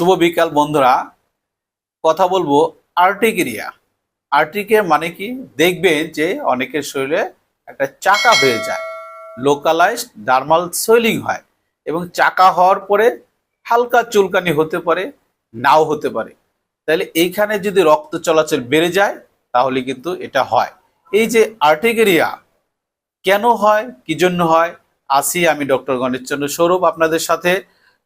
শুভ বিকাল বন্ধুরা। কথা বলব আর্টিকেরিয়া। আর্টিকে মানে কি? দেখবেন যে অনেকের শরীরে একটা চাকা হয়ে যায়। লোকালাইজড ডার্মাল সোয়েলিং হয় এবং চাকা হওয়ার পরে হালকা চুলকানি হতে পারে, নাও হতে পারে। তাহলে এইখানে যদি রক্ত চলাচল বেড়ে যায়, তাহলে কিন্তু এটা হয়। এই যে আর্টিকেরিয়া কেন হয়, কি জন্য হয়? আসি আমি ডক্টর গণেশচন্দ্র সৌরভ আপনাদের সাথে।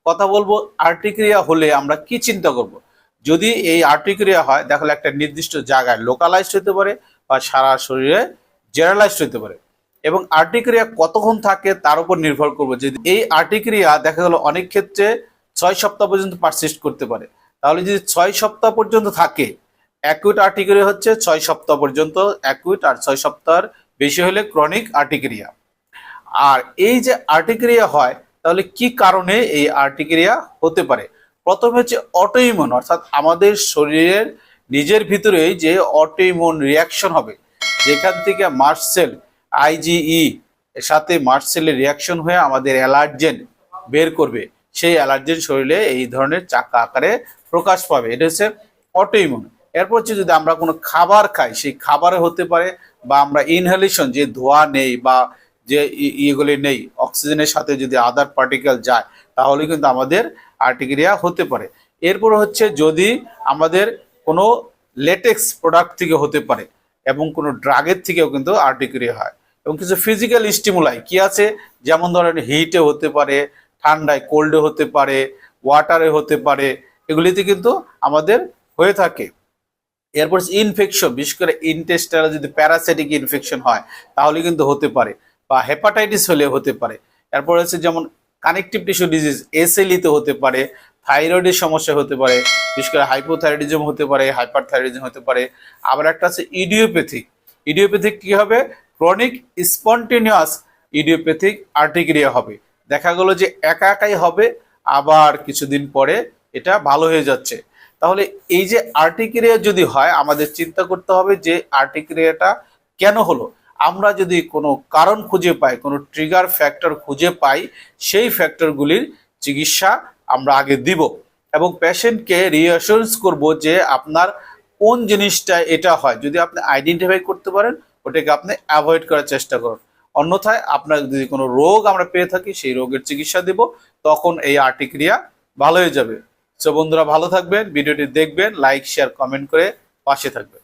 কথা বলব আর্টিক্রিয়া হলে আমরা কি চিন্তা করব। যদি এই আর্টিক্রিয়া হয় তাহলে একটা নির্দিষ্ট জায়গায় লোকালাইজড হতে পারে বা সারা শরীরে জেনারেলাইজড হতে পারে। এবং আর্টিক্রিয়া কতক্ষণ থাকে তার উপর নির্ভর করব। যদি এই আর্টিক্রিয়া দেখা গেল অনেক ক্ষেত্রে ছয় সপ্তাহ পর্যন্ত পারসিস্ট করতে পারে। তাহলে যদি ছয় সপ্তাহ পর্যন্ত থাকে অ্যাকুইট আর্টিক্রিয়া হচ্ছে ছয় সপ্তাহ পর্যন্ত অ্যাকুইট আর ছয় সপ্তাহের বেশি হলে ক্রনিক আর্টিক্রিয়া। আর এই যে আর্টিক্রিয়া হয় তাহলে কি কারণে এই আর্টিক্রিয়া হতে পারে? প্রথমে হচ্ছে অটোইমন অর্থাৎ আমাদের শরীরের নিজের ভিতরেই যে অটোইমন রিয়াকশন হবে, যেখান থেকে মার্সেল আইজিই এর সাথে মার্সেলের রিয়াকশন হয়ে আমাদের অ্যালার্জেন বের করবে। সেই অ্যালার্জেন শরীরে এই ধরনের চাকা আকারে প্রকাশ পাবে। এটা হচ্ছে অটোইমন এরপর হচ্ছে যদি আমরা কোনো খাবার খাই, সেই খাবারে হতে পারে বা আমরা ইনহেলেশন যে ধোয়া নেই বা যে ইয়েগুলি নেই, অক্সিজেনের সাথে যদি আদার পার্টিকেল যায়, তাহলে কিন্তু আমাদের আর্টিক্রিয়া হতে পারে। এরপর হচ্ছে যদি আমাদের কোনো লেটেক্স প্রোডাক্ট থেকে হতে পারে এবং কোনো ড্রাগের থেকেও কিন্তু আর্টিক্রিয়া হয় এবং কিছু ফিজিক্যাল স্টিমুলাই কি আছে? যেমন ধরেন হিটে হতে পারে, ঠান্ডায় কোল্ডে হতে পারে ওয়াটারে হতে পারে, এগুলিতে কিন্তু আমাদের হয়ে থাকে। এরপর ইনফেকশন বিশেষ করে ইনটেস্টাল যদি প্যারাসাইটিক ইনফেকশন হয়, তাহলে কিন্তু হতে পারে। বা হেপাটাইটিস হলে হতে পারে। এরপর হচ্ছে যেমন কানেকটিভ টিস্যু ডিজিজ এসএলইতে হতে পারে থাইরয়েডের সমস্যা হতে পারে, বিশেষ করে হাইপোথাইরয়েডিজম হতে পারে হাইপার থাইরয়েডিজম হতে পারে। আবার একটা আছে ইডিওপ্যাথিক ইডিওপ্যাথিক কি হবে? ক্রনিক স্পন্টেনিয়াস ইডিওপ্যাথিক আর্টিক্রিয়া হবে। দেখা গেল যে একা একাই হবে, আবার কিছুদিন পরে এটা ভালো হয়ে যাচ্ছে। তাহলে এই যে আর্টিক্রিয়া যদি হয়, আমাদের চিন্তা করতে হবে যে আর্টিক্রিয়াটা কেন হলো? আমরা যদি কোনো কারণ খুঁজে পাই, কোনো ট্রিগার ফ্যাক্টর খুঁজে পাই, সেই ফ্যাক্টরগুলির চিকিৎসা আমরা আগে দিব এবং পেশেন্টকে রিঅ্যাসুরেন্স করব যে আপনার কোন জিনিসটা এটা হয়। যদি আপনি আইডেন্টিফাই করতে পারেন, ওটাকে আপনি অ্যাভয়েড করার চেষ্টা করুন। অন্যথায় আপনার যদি কোনো রোগ আমরা পেয়ে থাকি, সেই রোগের চিকিৎসা দিব, তখন এই আর্টিক্রিয়া ভালো হয়ে যাবে। সো বন্ধুরা ভালো থাকবেন, ভিডিওটি দেখবেন লাইক শেয়ার কমেন্ট করে পাশে থাকবেন।